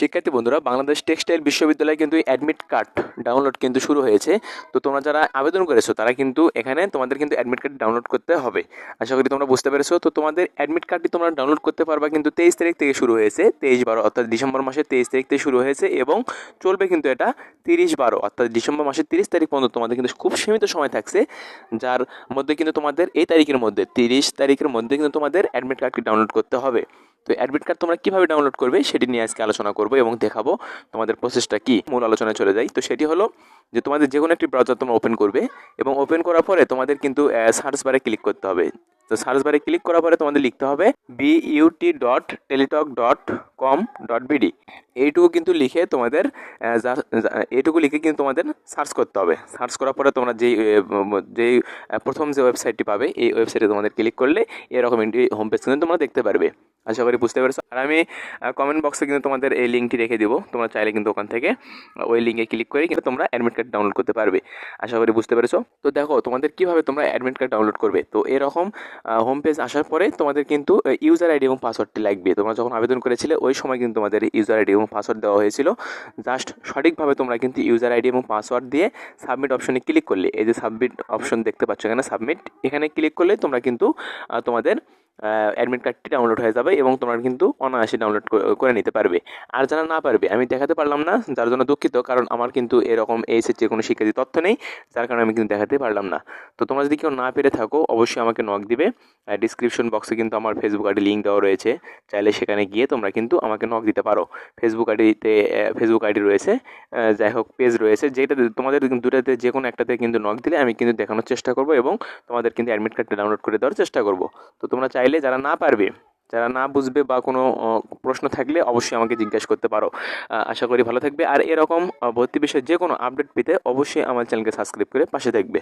শিক্ষার্থী বন্ধুরা, বাংলাদেশ টেক্সটাইল বিশ্ববিদ্যালয়ে কিন্তু অ্যাডমিট কার্ড ডাউনলোড কিন্তু শুরু হয়েছে। তো তোমরা যারা আবেদন করেছ, তারা কিন্তু এখানে তোমাদের কিন্তু অ্যাডমিট কার্ড ডাউনলোড করতে হবে। আশা করি তোমরা বুঝতে পেরেছ। তো তোমাদের অ্যাডমিট কার্ডটি তোমরা ডাউনলোড করতে পারবা কিন্তু তেইশ তারিখ থেকে শুরু হয়েছে। তেইশ বারো, অর্থাৎ ডিসেম্বর মাসের তেইশ তারিখ থেকে শুরু হয়েছে এবং চলবে কিন্তু এটা তিরিশ বারো, অর্থাৎ ডিসেম্বর মাসের তিরিশ তারিখ পর্যন্ত তোমাদের কিন্তু খুব সীমিত সময় থাকছে। যার মধ্যে কিন্তু তোমাদের এই তারিখের মধ্যে, তিরিশ তারিখের মধ্যে কিন্তু তোমাদের অ্যাডমিট কার্ডটি ডাউনলোড করতে হবে। তো অ্যাডমিট কার্ড তোমরা কীভাবে ডাউনলোড করবে সেটি নিয়ে আজকে আলোচনা করব এবং দেখাবো তোমাদের প্রসেসটা কী মূল আলোচনায় চলে যাই। তো সেটি হলো যে তোমাদের যে কোনো একটি ব্রাউজার তোমরা ওপেন করবে এবং ওপেন করার পরে তোমাদের কিন্তু সার্চ বারে ক্লিক করতে হবে। তো সার্চ বারে ক্লিক করার পরে তোমাদের লিখতে হবে BUET dot teletalk dot com dot BD এইটুকু কিন্তু লিখে তোমাদের এইটুকু লিখে কিন্তু তোমাদের সার্চ করতে হবে। সার্চ করার পরে তোমরা যেই যেই প্রথম যে ওয়েবসাইটটি পাবে, এই ওয়েবসাইটে তোমাদের ক্লিক করলে এরকম হোম পেজ কিন্তু তোমরা দেখতে পারবে। আশা করি বুঝতে পেরেছ। আর আমি কমেন্ট বক্সে কিন্তু তোমাদের এই লিঙ্কটি রেখে দেবো। তোমরা চাইলে কিন্তু ওখান থেকে ওই লিঙ্কে ক্লিক করে কিন্তু তোমরা অ্যাডমিট কার্ড ডাউনলোড করতে পারবে। আশা করি বুঝতে পেরেছ। তো দেখো, তোমাদের কীভাবে তোমরা অ্যাডমিট কার্ড ডাউনলোড করবে? তো এরকম হোম পেজ আসার পরে তোমাদের কিন্তু ইউজার আইডি এবং পাসওয়ার্ডটি লাগবে। তোমরা যখন আবেদন করেছিলে, ওই সময় কিন্তু তোমাদের ইউজার আইডি এবং পাসওয়ার্ড দেওয়া হয়েছিল। জাস্ট সঠিকভাবে তোমরা কিন্তু ইউজার আইডি এবং পাসওয়ার্ড দিয়ে সাবমিট অপশনে ক্লিক করলে। এই যে সাবমিট অপশন দেখতে পাচ্ছ এখানে সাবমিট এখানে ক্লিক করলে তোমরা কিন্তু তোমাদের অ্যাডমিট কার্ডটি ডাউনলোড হয়ে যাবে এবং তোমরা কিন্তু অনায়াসে ডাউনলোড করে নিতে পারবে। আর যারা না পারবে, আমি দেখাতে পারলাম না, যার জন্য দুঃখিত, কারণ আমার কিন্তু এরকম এইচএসের কোনো শিক্ষার্থী তথ্য নেই, যার কারণে আমি কিন্তু দেখাতে পারলাম না। তো তোমরা যদি কেউ না পেরে থাকো, অবশ্যই আমাকে নক দিবে। ডিসক্রিপশন বক্সে কিন্তু আমার ফেসবুক আইডি লিঙ্ক দেওয়া রয়েছে। চাইলে সেখানে গিয়ে তোমরা কিন্তু আমাকে নক দিতে পারো। ফেসবুক আইডিতে ফেসবুক আইডি রয়েছে যাই হোক পেজ রয়েছে। যেটা তোমাদের দুটাতে যে কোনো একটাতে কিন্তু নক দিলে আমি কিন্তু দেখানোর চেষ্টা করব এবং তোমাদের কিন্তু অ্যাডমিট কার্ডটা ডাউনলোড করে দেওয়ার চেষ্টা করব। তো তোমরা চাইলে যারা না পারবে, যারা না বুঝবে বা কোনো প্রশ্ন থাকলে অবশ্যই আমাকে জিজ্ঞাসা করতে পারো। আশা করি ভালো থাকবে। আর এরকম ভর্তি বিষয়ে যে কোনো আপডেট পেতে অবশ্যই আমার চ্যানেলকে সাবস্ক্রাইব করে পাশে থাকবে।